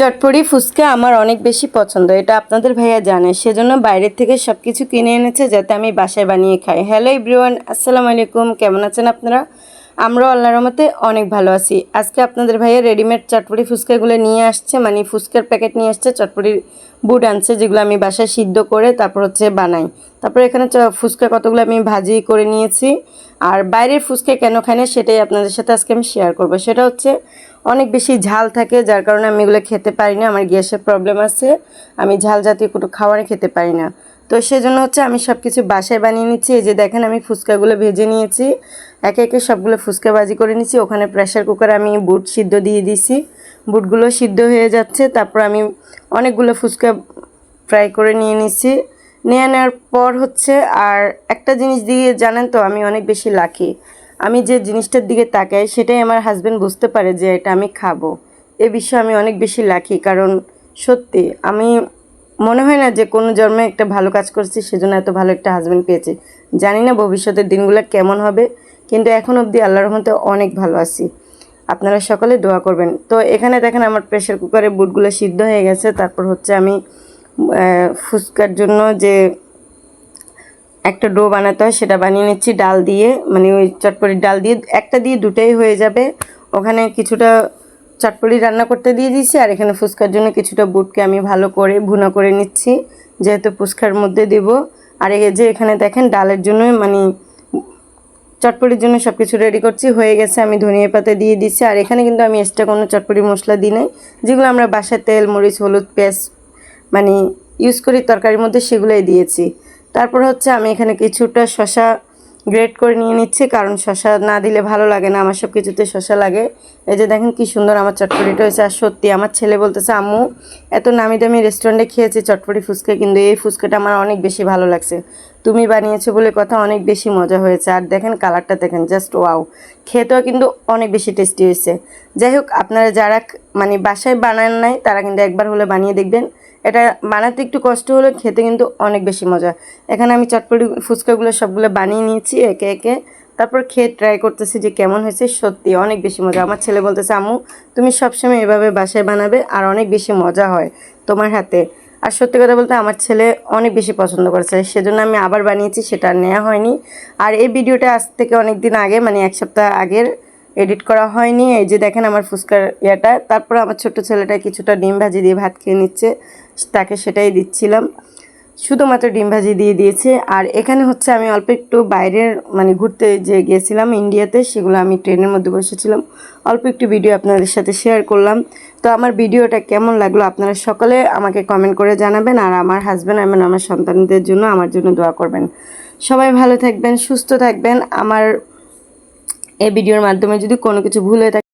চটপটি ফুচকা আমার অনেক বেশি পছন্দ, এটা আপনাদের ভাইয়া জানে। সেজন্য বাইরের থেকে সব কিছু কিনে এনেছে যাতে আমি বাসায় বানিয়ে খাই। হ্যালো ইব্রিওয়ান আসসালামু আলাইকুম, কেমন আছেন আপনারা? আমরাও আল্লাহর রহমতে অনেক ভালো আছি। আজকে আপনাদের ভাইয়া রেডিমেড চটপটি ফুচকাগুলো নিয়ে আসছে মানে ফুচকার প্যাকেট নিয়ে আসছে, চটপটির বুট আনছে, যেগুলো আমি বাসায় সিদ্ধ করে তারপর হচ্ছে বানাই। তারপর এখানে ফুচকা কতগুলো আমি ভাজি করে নিয়েছি। আর বাইরের ফুচকা কেন খাই সেটাই আপনাদের সাথে আজকে আমি শেয়ার করব। সেটা হচ্ছে অনেক বেশি ঝাল থাকে, যার কারণে আমি এগুলো খেতে পারি না, আমার গ্যাসের প্রবলেম আছে, আমি ঝাল জাতীয় কোনো খাবারই খেতে পারি না। তো সেজন্য হচ্ছে আমি সব কিছু বাসায় বানিয়ে নিচ্ছি। এই যে দেখেন আমি ফুচকাগুলো ভেজে নিয়েছি। একে একে সবগুলো ফুচকা বাজি করে নিচ্ছি। ওখানে প্রেশার কুকারে আমি বুট সিদ্ধ দিয়ে দিছি। বুটগুলো সিদ্ধ হয়ে যাচ্ছে। তারপর আমি অনেকগুলো ফুচকা ফ্রাই করে নিয়ে নিচ্ছি। নিয়ে নেওয়ার পর হচ্ছে আর একটা জিনিস দিয়ে জানেন তো, আমি অনেক বেশি লাকি আমি যে জিনিসটার দিকে তাকাই, সেটাই আমার হাজব্যান্ড বুঝতে পারে যে এটা আমি খাব। এ বিষয়ে আমি অনেক বেশি লাকি কারণ সত্যি আমি মনে হয় না যে কোনো জন্মে একটা ভালো কাজ করছি, সেজন্য এত ভালো একটা হাজব্যান্ড পেয়েছি। জানি না ভবিষ্যতের দিনগুলো কেমন হবে, কিন্তু এখন অবধি আল্লাহর রহমতে অনেক ভালো আছি। আপনারা সকলে দোয়া করবেন। তো এখানে দেখেন আমার প্রেশার কুকারে বুটগুলো সিদ্ধ হয়ে গেছে, তারপর হচ্ছে আমি ফুচকার জন্য যে একটা ডো বানাতে হয় সেটা বানিয়ে নিচ্ছি, ডাল দিয়ে মানে ওই চটপটির ডাল দিয়ে, একটা দিয়ে দুটাই হয়ে যাবে। ওখানে কিছুটা চটপটি রান্না করতে দিয়ে দিয়েছি, আর এখানে ফুচকার জন্য কিছুটা বুটকে আমি ভালো করে ভুনা করে নিচ্ছি, যেহেতু ফুচকার মধ্যে দেব। আর এই যে এখানে দেখেন, ডালের জন্য মানে চটপটির জন্য সব কিছু রেডি করছি, হয়ে গেছে, আমি ধনিয়া পাতা দিয়ে দিচ্ছি। আর এখানে কিন্তু আমি এক্সট্রা কোনো চটপটি মশলা দিই নাই, যেগুলো আমরা বাসায় তেল, মরিচ, হলুদ পেঁয়াজ মানে ইউজ করি, তরকারির মধ্যে সেগুলোই দিয়েছি। তারপর হচ্ছে আমি এখানে কিছুটা শশা গ্রেট করে নিয়ে নিচ্ছি, কারণ শশা না দিলে ভালো লাগে না, আমার সব কিছুতে শশা লাগে। এই যে দেখেন কি সুন্দর আমার চটপটিটা হয়েছে, আর সত্যি আমার ছেলে বলতেছে, আম্মু, এত নামি দামি রেস্টুরেন্টে খেয়েছি, চটপটি ফুচকা। কিন্তু এই ফুচকাটা আমার অনেক বেশি ভালো লাগছে। তুমি বানিয়েছো বলে কথা অনেক বেশি মজা হয়েছে। আর দেখেন কালারটা দেখেন জাস্ট ওয়াও খেতেও কিন্তু অনেক বেশি টেস্টি হয়েছে। যাই হোক, আপনারা যারা মানে বাসায় বানান নাই, তারা কিন্তু একবার হলে বানিয়ে দেখবেন। এটা বানাতে একটু কষ্ট হলে খেতে কিন্তু অনেক বেশি মজা। এখানে আমি চটপটি ফুচকাগুলো সবগুলো বানিয়ে নিয়েছি, একে একে। তারপর খেয়ে ট্রাই করতেছি যে কেমন হয়েছে, সত্যি অনেক বেশি মজা। আমার ছেলে বলতেছে, আম্মু, তুমি সবসময় এভাবে বাসায় বানাবে আর অনেক বেশি মজা হয় তোমার হাতে। আর সত্যি কথা বলতে আমার ছেলে অনেক বেশি পছন্দ করেছে, সেজন্য আমি আবার বানিয়েছি, সেটা নেওয়া হয়নি। আর এই ভিডিওটা আজ থেকে অনেক দিন আগে মানে এক সপ্তাহ আগের এডিট করা হয়নি। এই যে দেখেন আমার ফুচকার ইয়েটা। তারপর আমার ছোট ছেলেটা কিছুটা ডিম ভাজি দিয়ে ভাত খেয়ে নিচ্ছে, তাকে সেটাই দিচ্ছিলাম। শুধুমাত্র ডিম ভাজি দিয়ে দিয়েছে। আর এখানে হচ্ছে আমি অল্প একটু বাইরের মানে ঘুরতে যে গিয়েছিলাম ইন্ডিয়াতে, সেগুলো আমি ট্রেনের মধ্যে বসেছিলাম। অল্প একটু ভিডিও আপনাদের সাথে শেয়ার করলাম। তো আমার ভিডিওটা কেমন লাগল আপনারা সকলে আমাকে কমেন্ট করে জানাবেন। আর আমার হাজব্যান্ড এবং আমার সন্তানদের জন্য আমার জন্য দোয়া করবেন। সবাই ভালো থাকবেন, সুস্থ থাকবেন। আমার এই ভিডিওর মাধ্যমে যদি কোনো কিছু ভুল হয়ে থাকে